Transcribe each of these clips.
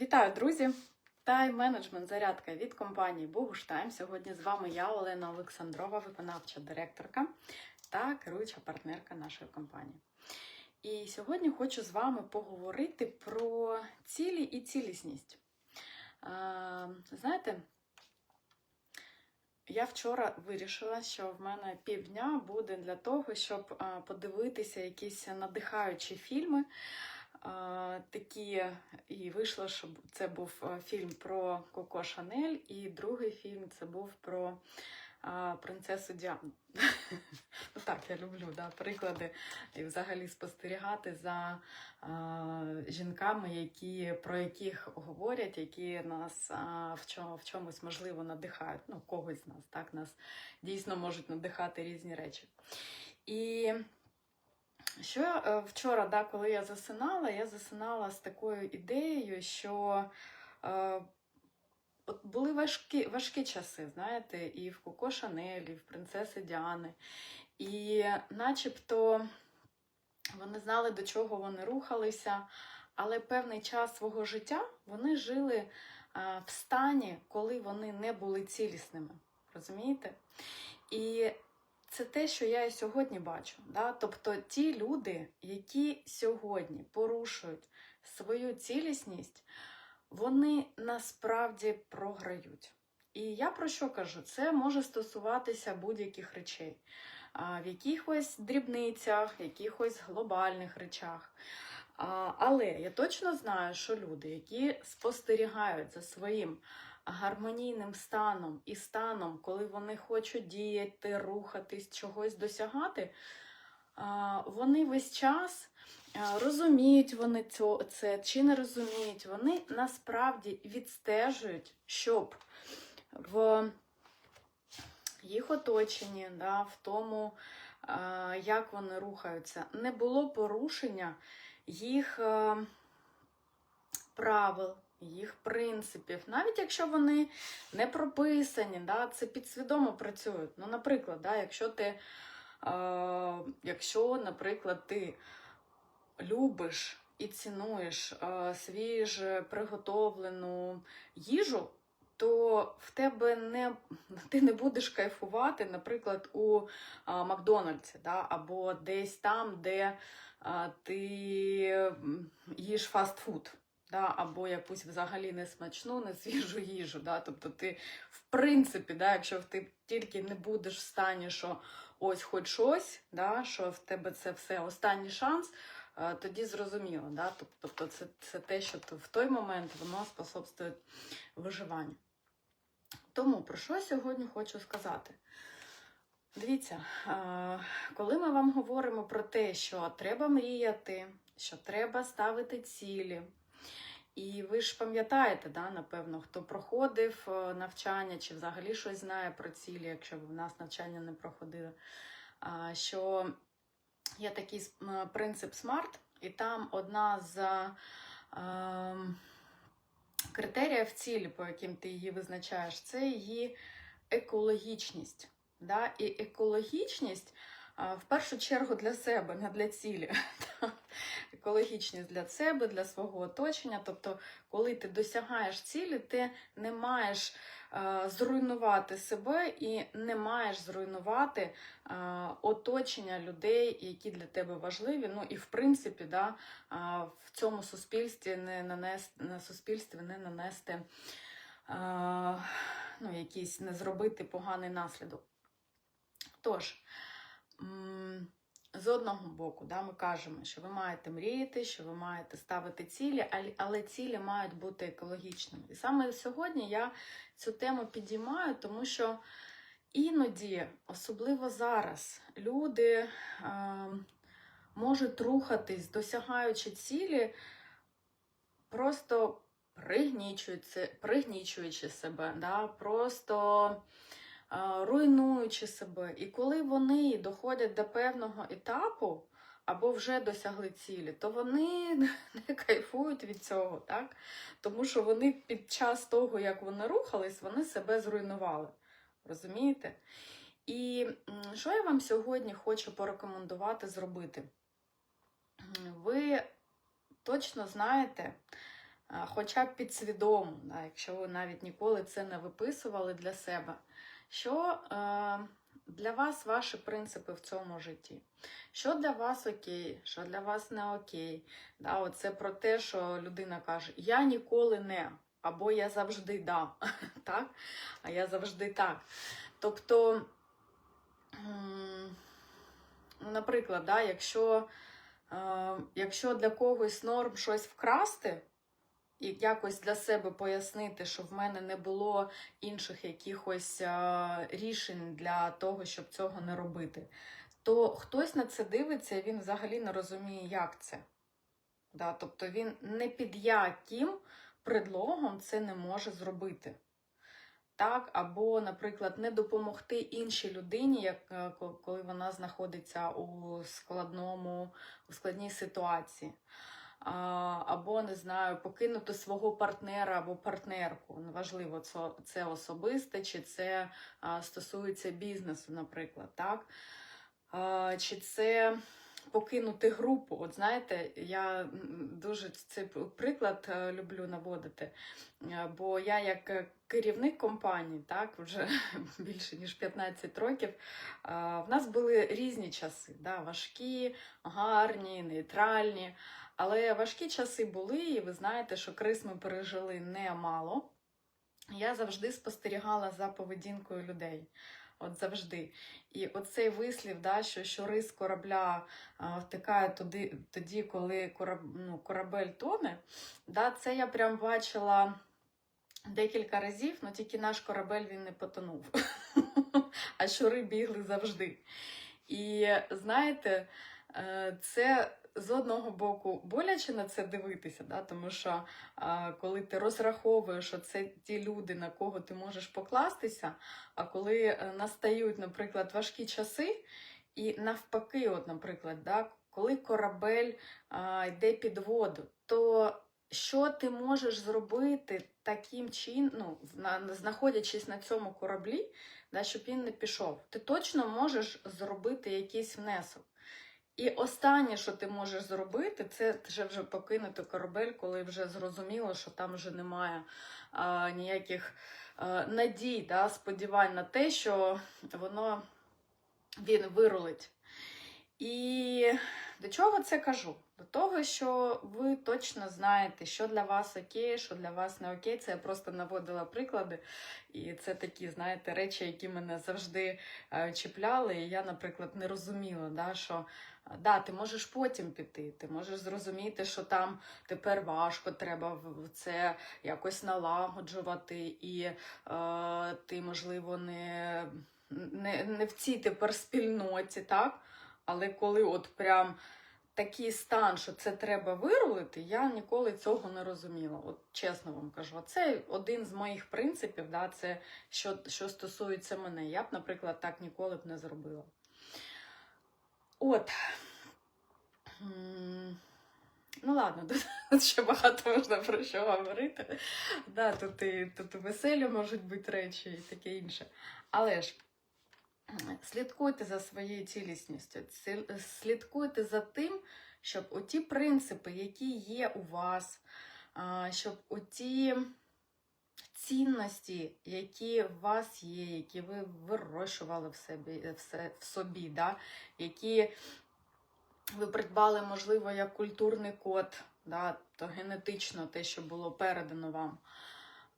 Вітаю, друзі! Тайм-менеджмент зарядка від компанії Богуштайм. Сьогодні з вами я, Олена Олександрова, виконавча директорка та керуюча партнерка нашої компанії. І сьогодні хочу з вами поговорити про цілі і цілісність. Знаєте, я вчора вирішила, що в мене півдня буде для того, щоб подивитися якісь надихаючі фільми. Такі і вийшло, що це був е, фільм про Коко Шанель, і другий фільм це був про е, принцесу Діану. Ну так, я люблю да, приклади і взагалі спостерігати за е, жінками, які, про яких говорять, які нас е, в, чому, в чомусь можливо надихають. Ну, когось з нас, так, нас дійсно можуть надихати різні речі. І що е, вчора, да, коли я засинала, я засинала з такою ідеєю, що е, були важкі, важкі часи, знаєте, і в Коко Шанель, і в принцеси Діани. І начебто вони знали, до чого вони рухалися, але певний час свого життя вони жили е, в стані, коли вони не були цілісними. Розумієте? І це те, що я і сьогодні бачу. Да? Тобто ті люди, які сьогодні порушують свою цілісність, вони насправді програють. І я про що кажу? Це може стосуватися будь-яких речей, в якихось дрібницях, в якихось глобальних речах. Але я точно знаю, що люди, які спостерігають за своїм гармонійним станом і станом, коли вони хочуть діяти, рухатись, чогось досягати, вони весь час розуміють вони це чи не розуміють, вони насправді відстежують, щоб в їх оточенні, да, в тому, як вони рухаються, не було порушення їх правил, їх принципів, навіть якщо вони не прописані, да, це підсвідомо працюють. Ну, наприклад, да, якщо ти, е, якщо, наприклад, ти любиш і цінуєш е, свіже приготовлену їжу, то в тебе не ти не будеш кайфувати, наприклад, у а, Макдональдсі, да, або десь там, де а, ти м, їш фастфуд, да, або якусь взагалі несмачну, несвіжу їжу. Да, тобто ти, в принципі, да, якщо ти тільки не будеш в стані, що ось хоч щось, да, що в тебе це все останній шанс, е, тоді зрозуміло. Да? Тобто це, це те, що в той момент воно способствує виживанню. Тому про що я сьогодні хочу сказати? Дивіться, е, коли ми вам говоримо про те, що треба мріяти, що треба ставити цілі, і ви ж пам'ятаєте, да, напевно, хто проходив е, навчання чи взагалі щось знає про цілі, якщо в нас навчання не проходили, а, що є такий принцип SMART, і там одна з ем, критеріїв цілі, по яким ти її визначаєш, це її екологічність. Да? І екологічність в першу чергу для себе, не для цілі. Екологічність для себе, для свого оточення. Тобто, коли ти досягаєш цілі, ти не маєш е, зруйнувати себе і не маєш зруйнувати е, оточення людей, які для тебе важливі. Ну і в принципі, да, в цьому суспільстві не нанести на суспільстві не нанести а, ну, якийсь не зробити поганий наслідок. Тож, з одного боку, да, ми кажемо, що ви маєте мріяти, що ви маєте ставити цілі, але- цілі мають бути екологічними. І саме сьогодні я цю тему підіймаю, тому що іноді, особливо зараз, люди. Е, можуть рухатись, досягаючи цілі, просто пригнічуючи, пригнічуючи себе, да? просто руйнуючи себе. І коли вони доходять до певного етапу, або вже досягли цілі, то вони не кайфують від цього, так? Тому що вони під час того, як вони рухались, вони себе зруйнували. Розумієте? І що я вам сьогодні хочу порекомендувати зробити? Ви точно знаєте, хоча б підсвідомо, якщо ви навіть ніколи це не виписували для себе, що е, для вас ваші принципи в цьому житті. Що для вас окей, що для вас не окей. Да, оце про те, що людина каже: Я ніколи не, або я завжди да, так? а я завжди так. Тобто, ну, наприклад, да, якщо, е, якщо для когось норм щось вкрасти, і якось для себе пояснити, що в мене не було інших якихось е, рішень для того, щоб цього не робити, то хтось на це дивиться, і він взагалі не розуміє, як це. Да? Тобто він не під яким предлогом це не може зробити. Так, або, наприклад, не допомогти іншій людині, як е, коли вона знаходиться у складному, у складній ситуації. Або не знаю, покинути свого партнера або партнерку. Неважливо, це, це особисте, чи це стосується бізнесу, наприклад, так? Чи це покинути групу. От знаєте, я дуже цей приклад е, люблю наводити, Е, бо я як е, керівник компанії, так, вже більше ніж 15 років, в нас були різні часи, да, важкі, гарні, нейтральні. Але важкі часи були, і ви знаєте, що криз ми пережили немало. Я завжди спостерігала за поведінкою людей. От завжди. І оцей вислів, да, що, що рис корабля а, втикає туди, тоді, коли кораб, ну, корабель тоне, да, це я прям бачила декілька разів, але тільки наш корабель він не потонув. А щури бігли завжди. І знаєте, е, це з одного боку боляче на це дивитися, да? тому що а, коли ти розраховуєш, що це ті люди, на кого ти можеш покластися, а коли е, настають, наприклад, важкі часи, і навпаки, от, наприклад, да, коли корабель а, йде під воду, то що ти можеш зробити таким чином, ну, знаходячись на цьому кораблі, да, щоб він не пішов? Ти точно можеш зробити якийсь внесок. І останнє, що ти можеш зробити, це вже вже покинути корабель, коли вже зрозуміло, що там вже немає а, ніяких а, надій, да, сподівань на те, що воно він вирулить. І до чого це кажу? До того, що ви точно знаєте, що для вас окей, що для вас не окей. Це я просто наводила приклади. І це такі, знаєте, речі, які мене завжди е, чіпляли. І я, наприклад, не розуміла, да, що да, ти можеш потім піти, ти можеш зрозуміти, що там тепер важко, треба це якось налагоджувати, і е, ти, можливо, не, не, не в цій тепер спільноті, так? Але коли от прям такий стан, що це треба вирулити, я ніколи цього не розуміла. От чесно вам кажу, це один з моїх принципів, да, це що, що стосується мене. Я б, наприклад, так ніколи б не зробила. От. Ну, ладно, тут ще багато можна про що говорити. Да, тут, і, тут і веселі можуть бути речі і таке інше. Але ж слідкуйте за своєю цілісністю, слідкуйте за тим, щоб оті принципи, які є у вас, щоб оті цінності, які у вас є, які ви вирощували в собі, в собі да? які ви придбали, можливо, як культурний код, да? то генетично те, що було передано вам.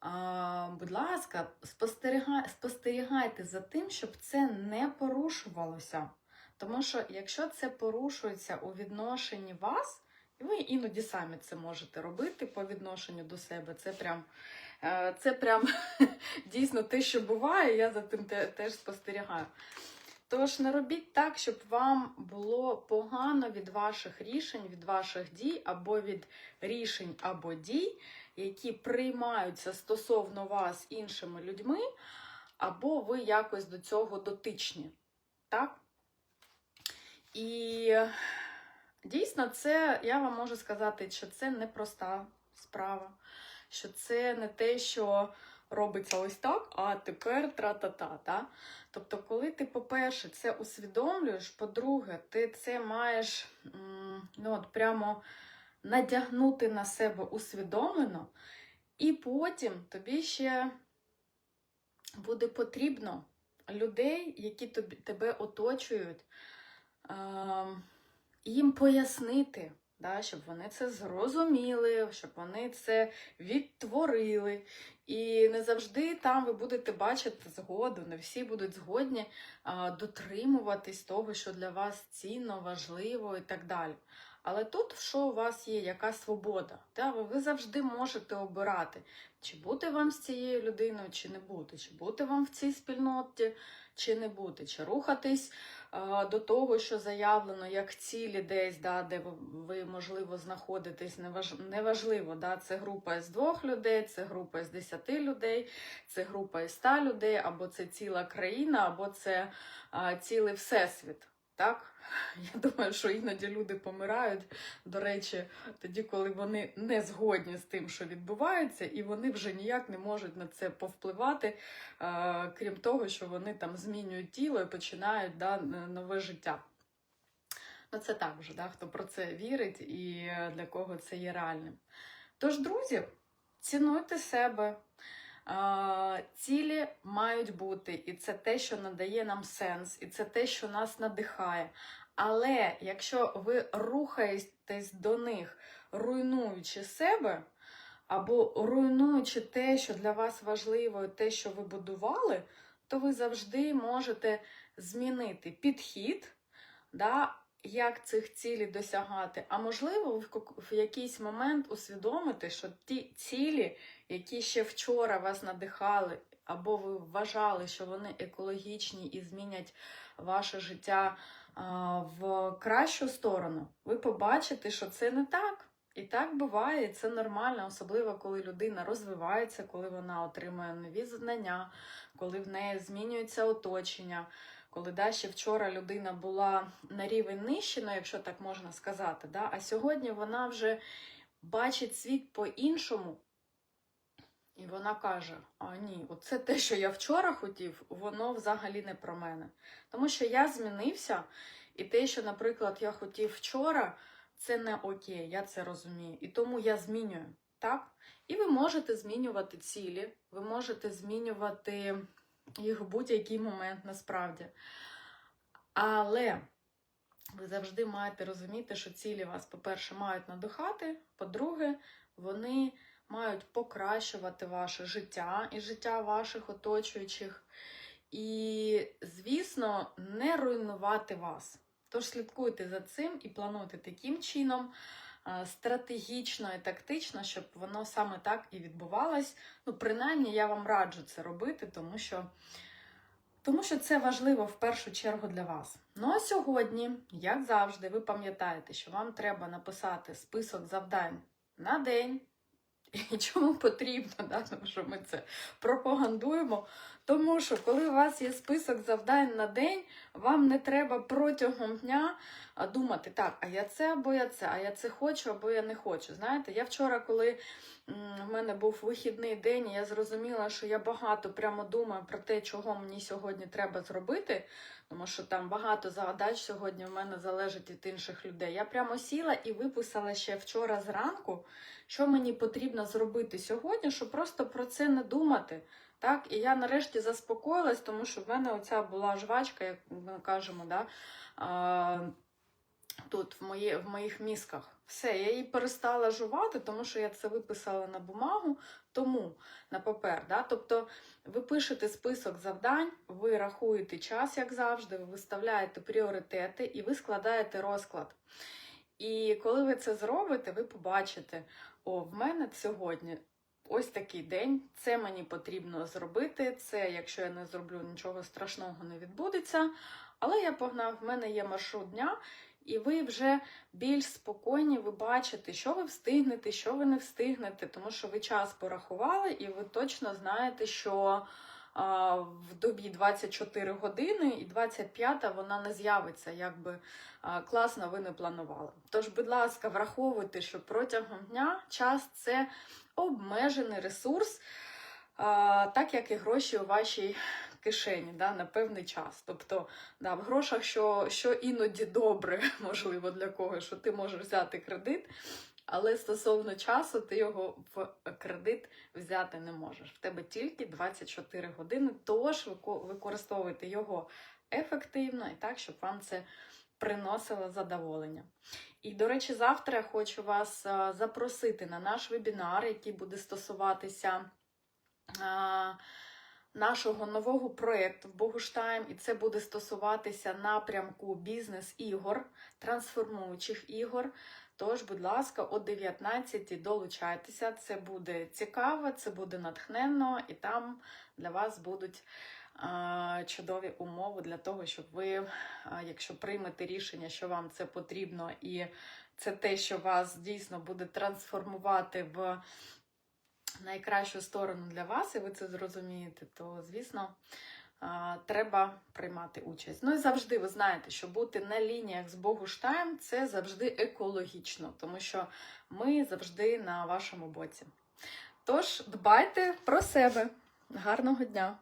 А, будь ласка, спостерігай, спостерігайте за тим, щоб це не порушувалося. Тому що якщо це порушується у відношенні вас, і ви іноді самі це можете робити по відношенню до себе, це прям, це прям дійсно те, що буває, я за тим теж спостерігаю. Тож не робіть так, щоб вам було погано від ваших рішень, від ваших дій, або від рішень або дій, які приймаються стосовно вас іншими людьми, або ви якось до цього дотичні. Так? І дійсно, це я вам можу сказати, що це непроста справа, що це не те, що робиться ось так, а тепер тра-та-та. Та? Тобто, коли ти, по-перше, це усвідомлюєш, по-друге, ти це маєш ну, от прямо надягнути на себе усвідомлено, і потім тобі ще буде потрібно людей, які тобі, тебе оточують, е, їм пояснити, да, щоб вони це зрозуміли, щоб вони це відтворили. І не завжди там ви будете бачити згоду, не всі будуть згодні дотримуватись того, що для вас цінно, важливо і так далі. Але тут, що у вас є, яка свобода? Да? Ви, завжди можете обирати, чи бути вам з цією людиною, чи не бути, чи бути вам в цій спільноті, чи не бути, чи рухатись а, до того, що заявлено як цілі десь, да, де ви, можливо, знаходитесь, неваж, неважливо, да, це група з двох людей, це група з десяти людей, це група із ста людей, або це ціла країна, або це а, цілий всесвіт. Так? Я думаю, що іноді люди помирають, до речі, тоді, коли вони не згодні з тим, що відбувається, і вони вже ніяк не можуть на це повпливати, е, крім того, що вони там змінюють тіло і починають да, нове життя. Ну, це так вже, да, хто про це вірить і для кого це є реальним. Тож, друзі, цінуйте себе. Цілі мають бути, і це те, що надає нам сенс, і це те, що нас надихає. Але якщо ви рухаєтесь до них, руйнуючи себе, або руйнуючи те, що для вас важливо, те, що ви будували, то ви завжди можете змінити підхід, да, як цих цілей досягати. А можливо, в якийсь момент усвідомити, що ті цілі, які ще вчора вас надихали, або ви вважали, що вони екологічні і змінять ваше життя в кращу сторону, ви побачите, що це не так. І так буває, це нормально, особливо коли людина розвивається, коли вона отримує нові знання, коли в неї змінюється оточення, коли да, ще вчора людина була на рівень нижче, ну, якщо так можна сказати, да, а сьогодні вона вже бачить світ по-іншому, і вона каже: А ні, оце те, що я вчора хотів, воно взагалі не про мене. Тому що я змінився, і те, що, наприклад, я хотів вчора, це не окей, я це розумію. І тому я змінюю. Так? І ви можете змінювати цілі, ви можете змінювати їх в будь-який момент насправді. Але ви завжди маєте розуміти, що цілі вас, по-перше, мають надихати, по-друге, вони мають покращувати ваше життя і життя ваших оточуючих. І, звісно, не руйнувати вас. Тож слідкуйте за цим і плануйте таким чином стратегічно і тактично, щоб воно саме так і відбувалось. Ну, принаймні, я вам раджу це робити, тому що, тому що це важливо в першу чергу для вас. Ну а сьогодні, як завжди, ви пам'ятаєте, що вам треба написати список завдань на день. І чому потрібно, да? тому що ми це пропагандуємо. Тому що, коли у вас є список завдань на день, вам не треба протягом дня думати, так, а я це або я це, а я це хочу, або я не хочу. Знаєте, я вчора, коли в мене був вихідний день, я зрозуміла, що я багато прямо думаю про те, чого мені сьогодні треба зробити, тому що там багато задач сьогодні в мене залежить від інших людей. Я прямо сіла і виписала ще вчора зранку, що мені потрібно зробити сьогодні, щоб просто про це не думати. Так, і я нарешті заспокоїлась, тому що в мене оця була жвачка, як ми кажемо, да, а, тут в, мої, в моїх мізках. Все, я її перестала жувати, тому що я це виписала на бумагу, тому на папер. Да? Тобто ви пишете список завдань, ви рахуєте час, як завжди, ви виставляєте пріоритети і ви складаєте розклад. І коли ви це зробите, ви побачите, о, в мене сьогодні ось такий день, це мені потрібно зробити. Це, якщо я не зроблю нічого страшного, не відбудеться. Але я погнав, в мене є маршрут дня, і ви вже більш спокійні, ви бачите, що ви встигнете, що ви не встигнете, тому що ви час порахували, і ви точно знаєте, що в добі 24 години і 25 вона не з'явиться, якби класно ви не планували. Тож, будь ласка, враховуйте, що протягом дня час це обмежений ресурс, так як і гроші у вашій кишені да, на певний час. Тобто, да, в грошах, що, що іноді добре, можливо, для когось, що ти можеш взяти кредит, Але стосовно часу, ти його в кредит взяти не можеш. В тебе тільки 24 години, тож використовуйте його ефективно і так, щоб вам це приносило задоволення. І, до речі, завтра я хочу вас запросити на наш вебінар, який буде стосуватися нашого нового проєкту в Богуштайм, і це буде стосуватися напрямку бізнес-ігор, трансформуючих ігор. Тож, будь ласка, о 19 долучайтеся. Це буде цікаво, це буде натхненно, і там для вас будуть чудові умови для того, щоб ви, якщо приймете рішення, що вам це потрібно, і це те, що вас дійсно буде трансформувати в найкращу сторону для вас, і ви це зрозумієте, то звісно. Треба приймати участь. Ну і завжди ви знаєте, що бути на лініях з Богуштайм це завжди екологічно, тому що ми завжди на вашому боці. Тож дбайте про себе. Гарного дня!